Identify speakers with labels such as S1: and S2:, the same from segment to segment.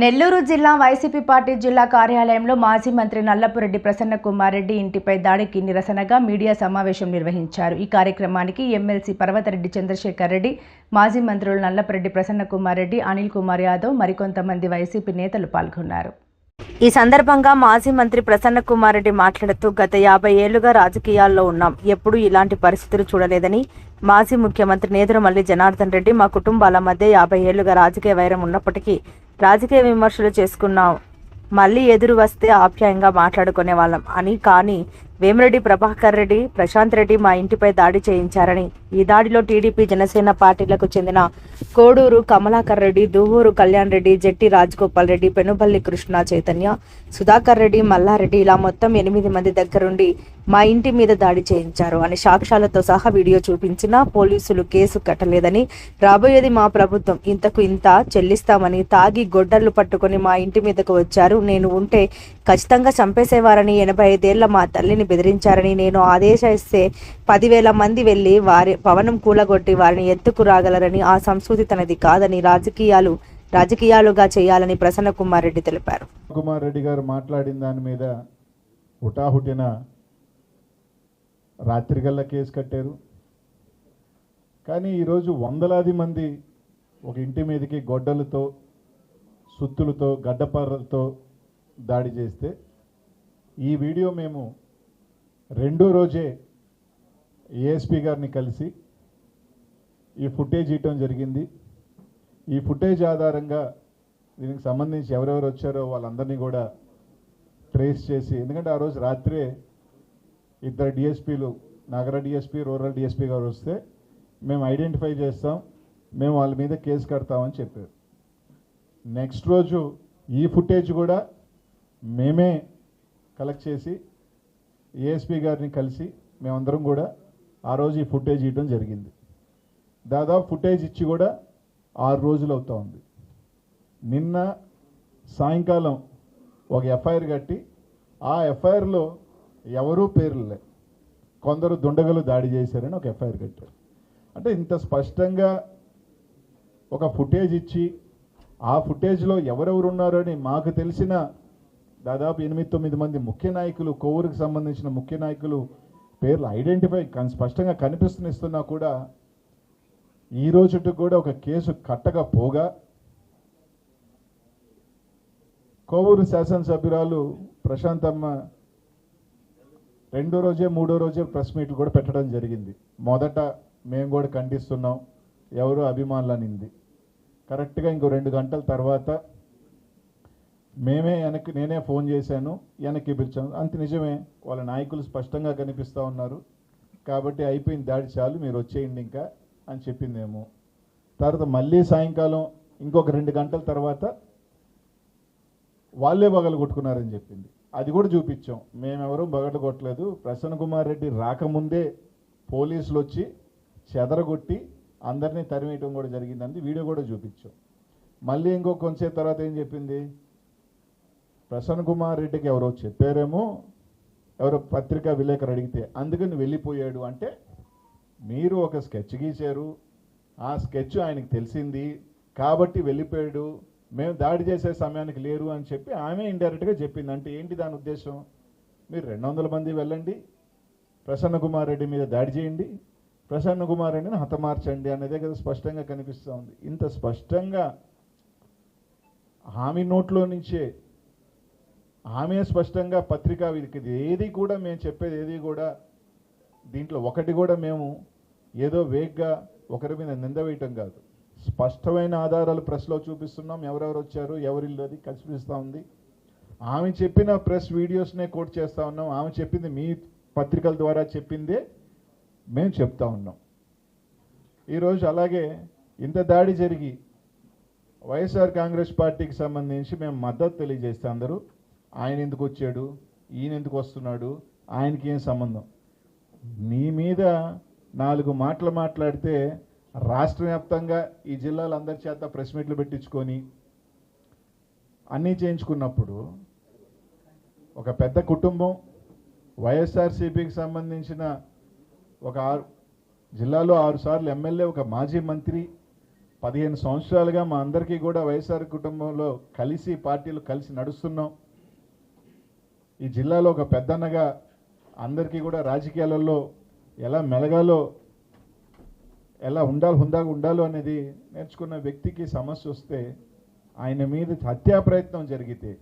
S1: నెల్లూరు జిల్లా YCP party జిల్లా కార్యాలయంలో మాజీ మంత్రి నల్లపురెడ్డి ప్రసన్న కుమార్ రెడ్డి ఇంటిపై దాడికి నిరసనగా మీడియా సమావేశం నిర్వహించారు. ఈ కార్యక్రమానికి ఎమ్మెల్సీ పర్వతరెడ్డి చంద్రశేఖర్ రెడ్డి మాజీ మంత్రులు నల్లపురెడ్డి ప్రసన్న కుమార్ రెడ్డి అనిల్ కుమార్ యాదవ్ మరికొంతమంది వైసీపీ నేతలు పాల్గొన్నారు. ఈ సందర్భంగా మాజీ మంత్రి ప్రసన్న కుమార్ రెడ్డి మాట్లాడుతూ గత యాభై ఏళ్ళుగా రాజకీయాల్లో ఉన్నాం. ఎప్పుడూ ఇలాంటి పరిస్థితులు చూడలేదని మాజీ ముఖ్యమంత్రి నేదురుమల్లి జనార్దన్ రెడ్డి మా కుటుంబాల మధ్య యాభై ఏళ్ళుగా రాజకీయ వైరం ఉన్నప్పటికీ రాజకీయ విమర్శలు చేసుకున్నాం మళ్ళీ ఎదురు వస్తే ఆప్యాయంగా మాట్లాడుకునే వాళ్ళం. అని కానీ వేమిరెడ్డి ప్రభాకర్ రెడ్డి ప్రశాంత్ రెడ్డి మా ఇంటిపై దాడి చేయించారని ఈ దాడిలో టీడీపీ జనసేన పార్టీలకు చెందిన కోడూరు కమలాకర్ రెడ్డి దువ్వూరు కళ్యాణ్ రెడ్డి జట్టి రాజగోపాల్ రెడ్డి పెనుబల్లి కృష్ణ చైతన్య సుధాకర్ రెడ్డి మల్లారెడ్డి ఇలా మొత్తం ఎనిమిది మంది దగ్గరుండి మా ఇంటి మీద దాడి చేయించారు అని సాక్ష్యాలతో సహా వీడియో చూపించినా పోలీసులు కేసు కట్టలేదని రాబోయేది మా ప్రభుత్వం ఇంతకు ఇంత చెల్లిస్తామని తాగి గొడ్డర్లు పట్టుకొని మా ఇంటి మీదకు వచ్చారు. నేను ఉంటే ఖచ్చితంగా చంపేసేవారని ఎనభై ఐదేళ్ళ మా తల్లిని బెదిరించారని నేను ఆదేశిస్తే పదివేల మంది వెళ్ళి వారి పవనం కూలగొట్టి వారిని ఎత్తుకు రాగలరని ఆ సంస్కృతి తనది కాదని రాజకీయాలు రాజకీయాలుగా చేయాలని ప్రసన్న కుమార్ రెడ్డి తెలిపారు.
S2: కుమార్ రెడ్డి గారు మాట్లాడిన దాని మీద హుటాహుటిన రాత్రికల్లా కేసు కట్టారు. కానీ ఈరోజు వందలాది మంది ఒక ఇంటి మీదకి గొడ్డలతో సుత్తులతో గడ్డపర్రలతో దాడి చేస్తే ఈ వీడియో మేము రెండో రోజే ఏఎస్పీ గారిని కలిసి ఈ ఫుటేజ్ ఇవ్వటం జరిగింది. ఈ ఫుటేజ్ ఆధారంగా దీనికి సంబంధించి ఎవరెవరు వచ్చారో వాళ్ళందరినీ కూడా ట్రేస్ చేసి ఎందుకంటే ఆ రోజు రాత్రే ఇద్దరు డిఎస్పీలు నగర డిఎస్పీ రూరల్ డిఎస్పీ గారు వస్తే మేము ఐడెంటిఫై చేస్తాం మేము వాళ్ళ మీద కేసు కడతామని చెప్పారు. నెక్స్ట్ రోజు ఈ ఫుటేజ్ కూడా మేమే కలెక్ట్ చేసి ఏఎస్పీ గారిని కలిసి మేమందరం కూడా ఆ రోజు ఈ ఫుటేజ్ ఇవ్వడం జరిగింది. దాదాపు ఫుటేజ్ ఇచ్చి కూడా ఆరు రోజులు అవుతా ఉంది. నిన్న సాయంకాలం ఒక ఎఫ్ఐఆర్ కట్టి ఆ ఎఫ్ఐఆర్లో ఎవరూ పేర్లే కొందరు దుండగలు దాడి చేశారని ఒక ఎఫ్ఐఆర్ కట్టారు. అంటే ఇంత స్పష్టంగా ఒక ఫుటేజ్ ఇచ్చి ఆ ఫుటేజ్లో ఎవరెవరు ఉన్నారని మాకు తెలిసిన దాదాపు ఎనిమిది తొమ్మిది మంది ముఖ్య నాయకులు కొవ్వూరుకు సంబంధించిన ముఖ్య నాయకులు పేర్లు ఐడెంటిఫై కన్- స్పష్టంగా ఇస్తున్నా కూడా ఈ రోజుకి కూడా ఒక కేసు కట్టకపోగా కోవూరు శాసనసభ్యురాలు ప్రశాంతమ్మ రెండో రోజే మూడో రోజే ప్రెస్ మీట్లు కూడా పెట్టడం జరిగింది. మొదట మేము కూడా ఖండిస్తున్నాం ఎవరు అభిమానులనింది. కరెక్ట్గా ఇంకో రెండు గంటల తర్వాత మేమే వెనక్కి నేనే ఫోన్ చేశాను వెనక్కి పిలిచాను. అంత నిజమే వాళ్ళ నాయకులు స్పష్టంగా కనిపిస్తూ ఉన్నారు. కాబట్టి అయిపోయింది దాడి చాలు మీరు వచ్చేయండి ఇంకా అని చెప్పిందేమో. తర్వాత మళ్ళీ సాయంకాలం ఇంకొక రెండు గంటల తర్వాత వాళ్ళే బగలు కొట్టుకున్నారని చెప్పింది. అది కూడా చూపించాం. మేమెవరూ బగలు కొట్టలేదు. ప్రసన్న కుమార్ రెడ్డి రాకముందే పోలీసులు వచ్చి చెదరగొట్టి అందరినీ తరిమేయటం కూడా జరిగిందని వీడియో కూడా చూపించాం. మళ్ళీ ఇంకో కొంచెం తర్వాత ఏం చెప్పింది? ప్రసన్న కుమార్ రెడ్డికి ఎవరో చెప్పారేమో ఎవరో పత్రికా విలేకరు అడిగితే అందుకని వెళ్ళిపోయాడు అంటే మీరు ఒక స్కెచ్ గీశారు ఆ స్కెచ్ ఆయనకు తెలిసింది కాబట్టి వెళ్ళిపోయాడు మేము దాడి చేసే సమయానికి లేరు అని చెప్పి ఆమె ఇండైరెక్ట్గా చెప్పింది. అంటే ఏంటి దాని ఉద్దేశం? మీరు రెండు వందల మంది వెళ్ళండి ప్రసన్న కుమార్ రెడ్డి మీద దాడి చేయండి ప్రసన్న కుమార్ రెడ్డిని హతమార్చండి అనేదే కదా స్పష్టంగా కనిపిస్తూ ఉంది. ఇంత స్పష్టంగా హామీ నోట్లో నుంచే ఆమె స్పష్టంగా పత్రికా వీరికి ఇది ఏది కూడా మేము చెప్పేది ఏది కూడా దీంట్లో ఒకటి కూడా మేము ఏదో వేగ్గా ఒకరి మీద నింద వేయటం కాదు. స్పష్టమైన ఆధారాలు ప్రెస్లో చూపిస్తున్నాం. ఎవరెవరు వచ్చారు ఎవరిల్లు అది కనిపిస్తూ ఉంది. ఆమె చెప్పిన ప్రెస్ వీడియోస్నే కోట్ చేస్తూ ఉన్నాం. ఆమె చెప్పింది మీ పత్రికల ద్వారా చెప్పిందే మేము చెప్తా ఉన్నాం. ఈరోజు అలాగే ఇంత దాడి జరిగి వైఎస్ఆర్ కాంగ్రెస్ పార్టీకి సంబంధించి మేము మద్దతు తెలియజేస్తే అందరూ ఆయన ఎందుకు వచ్చాడు? ఈయన ఎందుకు వస్తున్నాడు? ఆయనకి ఏం సంబంధం? నీ మీద నాలుగు మాటలు మాట్లాడితే రాష్ట్ర వ్యాప్తంగా ఈ జిల్లాల అందరి చేత ప్రెస్ మీట్లు పెట్టించుకొని అన్నీ చేయించుకున్నప్పుడు ఒక పెద్ద కుటుంబం వైఎస్ఆర్సీపీకి సంబంధించిన ఒక ఆరు జిల్లాలో ఆరు సార్లు ఎమ్మెల్యే ఒక మాజీ మంత్రి పదిహేను సంవత్సరాలుగా మా అందరికీ కూడా వైఎస్ఆర్ కుటుంబంలో కలిసి పార్టీలు కలిసి నడుస్తున్నాం. ఈ జిల్లాలో ఒక పెద్దన్నగా అందరికీ కూడా రాజకీయాలలో ఎలా మెలగాలో ఎలా ఉండాలి హుందాగా ఉండాలో అనేది నేర్చుకున్న వ్యక్తికి సమస్య వస్తే ఆయన మీద హత్యా ప్రయత్నం జరిగితే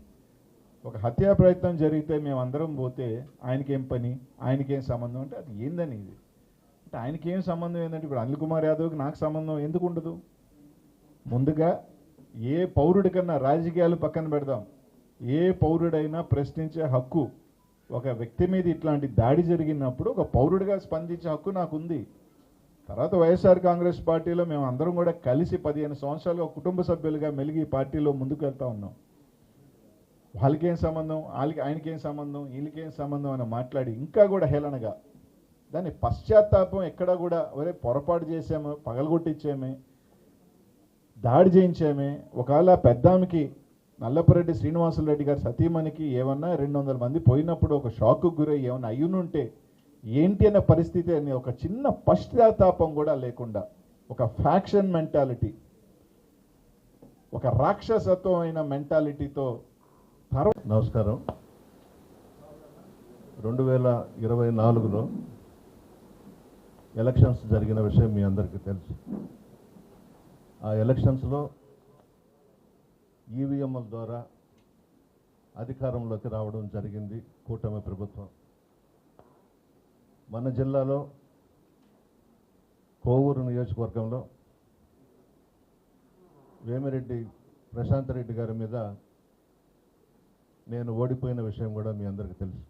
S2: ఒక హత్యా ప్రయత్నం జరిగితే మేము అందరం పోతే ఆయనకేం పని ఆయనకేం సంబంధం? అంటే అది ఏందని ఇది? అంటే ఆయనకేం సంబంధం ఏంటంటే ఇప్పుడు అనిల్ కుమార్ యాదవ్కి నాకు సంబంధం ఎందుకు ఉండదు? ముందుగా ఏ పౌరుడికన్నా రాజకీయాలు పక్కన పెడదాం. ఏ పౌరుడైనా ప్రశ్నించే హక్కు ఒక వ్యక్తి మీద ఇట్లాంటి దాడి జరిగినప్పుడు ఒక పౌరుడిగా స్పందించే హక్కు నాకుంది. తర్వాత వైఎస్ఆర్ కాంగ్రెస్ పార్టీలో మేము అందరం కూడా కలిసి పదిహేను సంవత్సరాలుగా కుటుంబ సభ్యులుగా మెలిగి పార్టీలో ముందుకు వెళ్తా ఉన్నాం. వాళ్ళకేం సంబంధం? వాళ్ళకి ఆయనకేం సంబంధం? వీళ్ళకేం సంబంధం అని మాట్లాడి ఇంకా కూడా హేళనగా. దాని పశ్చాత్తాపం ఎక్కడా కూడా ఒరే పొరపాటు చేసాము పగలగొట్టించామే దాడి చేయించామే. ఒకవేళ పెద్దామికి నల్లపరెడ్డి శ్రీనివాసులరెడ్డి గారి సతీమణికి ఏమన్నా రెండు వందల మంది పోయినప్పుడు ఒక షాక్కు గురై ఏమన్నా అయ్యునుంటే ఏంటి అనే పరిస్థితి అని ఒక చిన్న పశ్చాత్తాపం కూడా లేకుండా ఒక ఫ్యాక్షన్ మెంటాలిటీ ఒక రాక్షసత్వమైన మెంటాలిటీతో
S3: నమస్కారం. రెండు వేల ఇరవై నాలుగులో ఎలక్షన్స్ జరిగిన విషయం మీ అందరికీ తెలుసు. ఆ ఎలక్షన్స్లో ఈవీఎంల ద్వారా అధికారంలోకి రావడం జరిగింది కూటమి ప్రభుత్వం. మన జిల్లాలో కోవూరు నియోజకవర్గంలో వేమిరెడ్డి ప్రశాంత్ రెడ్డి గారి మీద నేను ఓడిపోయిన విషయం కూడా మీ అందరికీ తెలుసు.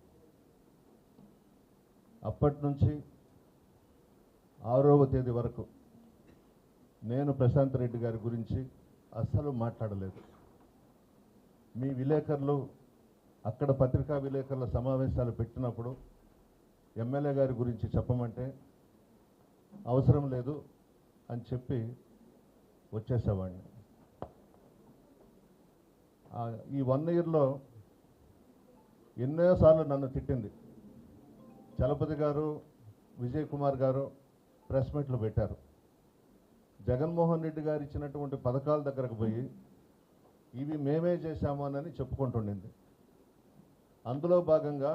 S3: అప్పటి నుంచి ఆరవ తేదీ వరకు నేను ప్రశాంత్ రెడ్డి గారి గురించి అస్సలు మాట్లాడలేదు. మీ విలేకరులు అక్కడ పత్రికా విలేకరుల సమావేశాలు పెట్టినప్పుడు ఎమ్మెల్యే గారి గురించి చెప్పమంటే అవసరం లేదు అని చెప్పి వచ్చేసేవాడిని. ఈ వన్ ఇయర్లో ఎన్నోసార్లు నన్ను తిట్టింది. చలపతి గారు విజయ్ కుమార్ గారు ప్రెస్ మీట్లు పెట్టారు. జగన్మోహన్ రెడ్డి గారు ఇచ్చినటువంటి పథకాల దగ్గరకు పోయి ఇవి మేమే చేశాము అని చెప్పుకుంటుండింది. అందులో భాగంగా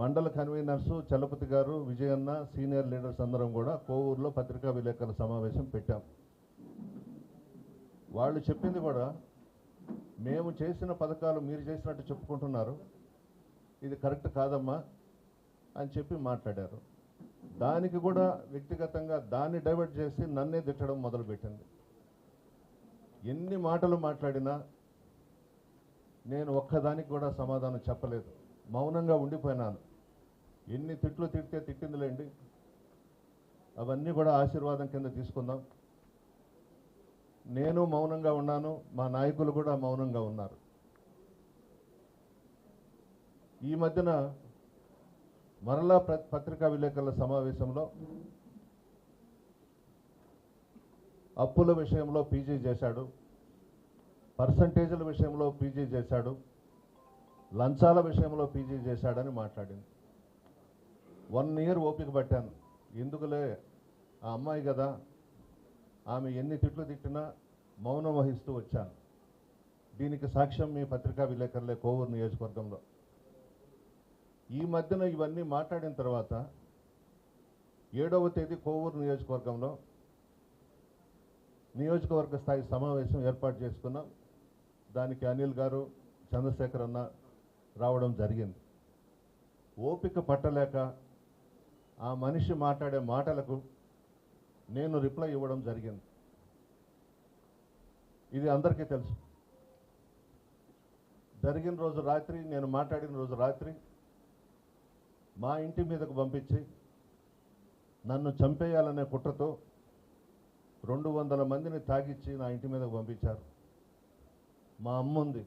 S3: మండల కన్వీనర్స్ చలపతి గారు విజయన్న సీనియర్ లీడర్స్ అందరం కూడా కోవూరులో పత్రికా విలేకరుల సమావేశం పెట్టాం. వాళ్ళు చెప్పింది కూడా మేము చేసిన పథకాలు మీరు చేసినట్టు చెప్పుకుంటున్నారు. ఇది కరెక్ట్ కాదమ్మా అని చెప్పి మాట్లాడారు. దానికి కూడా వ్యక్తిగతంగా దాన్ని డైవర్ట్ చేసి నన్నే తిట్టడం మొదలుపెట్టింది. ఎన్ని మాటలు మాట్లాడినా నేను ఒక్కదానికి కూడా సమాధానం చెప్పలేదు. మౌనంగా ఉండిపోయినాను. ఎన్ని తిట్లు తిడితే తిట్టిందిలేండి. అవన్నీ కూడా ఆశీర్వాదం కింద తీసుకుందాం. నేను మౌనంగా ఉన్నాను. మా నాయకులు కూడా మౌనంగా ఉన్నారు. ఈ మధ్యన మరలా ప్ర పత్రికా విలేకరుల సమావేశంలో అప్పుల విషయంలో పీజీ చేశాడు పర్సంటేజీల విషయంలో పీజీ చేశాడు లంచాల విషయంలో పీజీ చేశాడని మాట్లాడింది. వన్ ఇయర్ ఓపిక పట్టాను. ఎందుకులే? ఆ అమ్మాయి కదా. ఆమె ఎన్ని తిట్లు తిట్టినా మౌనం వహిస్తూ వచ్చాను. దీనికి సాక్ష్యం మీ పత్రికా విలేకరులే కోవూరు నియోజకవర్గంలో. ఈ మధ్యన ఇవన్నీ మాట్లాడిన తర్వాత ఏడవ తేదీ కోవూరు నియోజకవర్గంలో నియోజకవర్గ స్థాయి సమావేశం ఏర్పాటు చేసుకున్నాం. దానికి అనిల్ గారు చంద్రశేఖర్ అన్న రావడం జరిగింది. ఓపిక పట్టలేక ఆ మనిషి మాట్లాడే మాటలకు నేను రిప్లై ఇవ్వడం జరిగింది. ఇది అందరికీ తెలుసు. జరిగిన రోజు రాత్రి నేను మాట్లాడిన రోజు రాత్రి మా ఇంటి మీదకు పంపించి నన్ను చంపేయాలనే కుట్రతో రెండు వందల మందిని తాగిచ్చి నా ఇంటి మీదకు పంపించారు. మా అమ్మ ఉంది.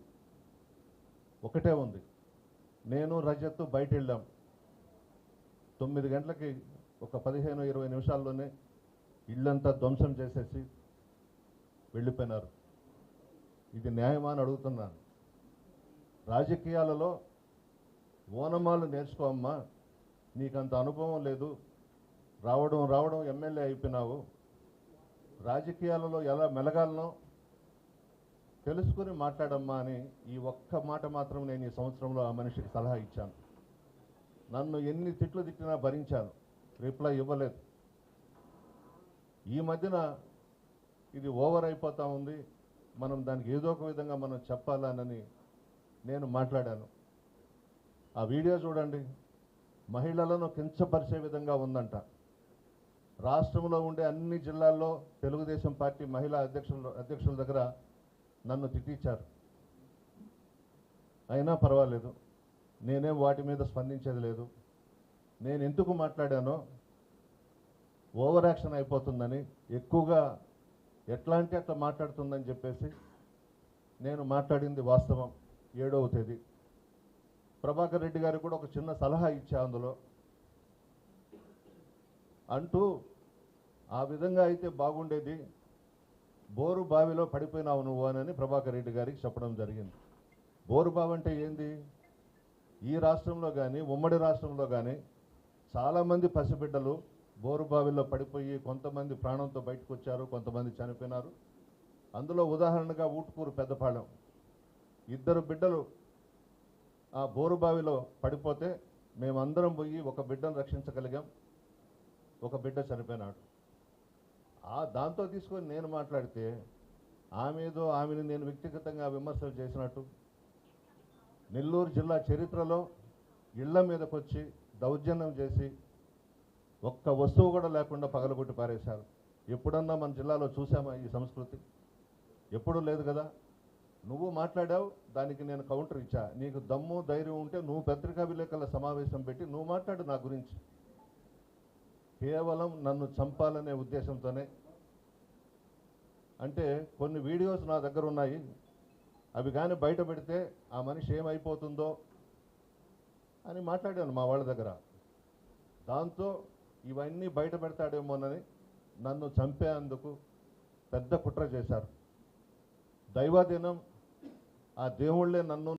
S3: ఒకటే ఉంది. నేను రజత్ బయట వెళ్ళాం తొమ్మిది గంటలకి ఒక పదిహేను ఇరవై నిమిషాల్లోనే ఇల్లంతా ధ్వంసం చేసేసి వెళ్ళిపోయినారు. ఇది న్యాయమా అని అడుగుతున్నాను. రాజకీయాలలో ఓనమాలు నేర్చుకోమ్మా నీకంత అనుభవం లేదు. రావడం రావడం ఎమ్మెల్యే అయిపోయినావు. రాజకీయాలలో ఎలా మెలగాలనో తెలుసుకుని మాట్లాడమ్మా అని ఈ ఒక్క మాట మాత్రం నేను ఈ సంవత్సరంలో ఆ మనిషికి సలహా ఇచ్చాను. నన్ను ఎన్ని తిట్లు తిట్టినా భరించాను. రిప్లై ఇవ్వలేదు. ఈ మధ్యన ఇది ఓవర్ అయిపోతూ ఉంది. మనం దానికి ఏదో ఒక విధంగా మనం చెప్పాలనని నేను మాట్లాడాను. ఆ వీడియో చూడండి. మహిళలను కించపరిచే విధంగా ఉందంట. రాష్ట్రంలో ఉండే అన్ని జిల్లాల్లో తెలుగుదేశం పార్టీ మహిళా అధ్యక్షుల అధ్యక్షుల దగ్గర నన్ను తిట్టించారు అయినా పర్వాలేదు. నేనేం వాటి మీద స్పందించేది లేదు. నేను ఎందుకు మాట్లాడానో ఓవర్ యాక్షన్ అయిపోతుందని ఎక్కువగా ఎట్లాంటి అట్లా మాట్లాడుతుందని చెప్పేసి నేను మాట్లాడింది వాస్తవం ఏడవ తేదీ. ప్రభాకర్ రెడ్డి గారికి కూడా ఒక చిన్న సలహా ఇచ్చా అందులో. అంటూ ఆ విధంగా అయితే బాగుండేది. బోరు బావిలో పడిపోయినావు నువ్వు అని ప్రభాకర్ రెడ్డి గారికి చెప్పడం జరిగింది. బోరు బావి అంటే ఏంది? ఈ రాష్ట్రంలో కానీ ఉమ్మడి రాష్ట్రంలో కానీ చాలామంది పసిబిడ్డలు బోరు బావిలో పడిపోయి కొంతమంది ప్రాణంతో బయటకు వచ్చారు కొంతమంది చనిపోయినారు. అందులో ఉదాహరణగా ఊటుకూరు పెద్దపాళెం ఇద్దరు బిడ్డలు ఆ బోరు బావిలో పడిపోతే మేమందరం పోయి ఒక బిడ్డను రక్షించగలిగాం. ఒక బిడ్డ చనిపోయినాడు. దాంతో తీసుకొని నేను మాట్లాడితే ఆమె ఏదో ఆమెను నేను వ్యక్తిగతంగా విమర్శలు చేసినట్టు. నెల్లూరు జిల్లా చరిత్రలో ఇళ్ళ మీదకి వచ్చి దౌర్జన్యం చేసి ఒక్క వస్తువు కూడా లేకుండా పగలగొట్టి పారేశారు. ఎప్పుడన్నా మన జిల్లాలో చూసామా ఈ సంస్కృతి? ఎప్పుడూ లేదు కదా. నువ్వు మాట్లాడావు దానికి నేను కౌంటర్ ఇచ్చా. నీకు దమ్ము ధైర్యం ఉంటే నువ్వు పత్రికా విలేకరుల సమావేశం పెట్టి నువ్వు మాట్లాడు నా గురించి. కేవలం నన్ను చంపాలనే ఉద్దేశంతోనే. అంటే కొన్ని వీడియోస్ నా దగ్గర ఉన్నాయి. అవి కానీ బయట పెడితే ఆ మనిషి ఏమైపోతుందో అని మాట్లాడాను మా వాళ్ళ దగ్గర. దాంతో ఇవన్నీ బయట పెడతాడేమోనని నన్ను చంపేందుకు పెద్ద కుట్ర చేశారు. దైవాధీనం ఆ దేవుళ్ళే నన్ను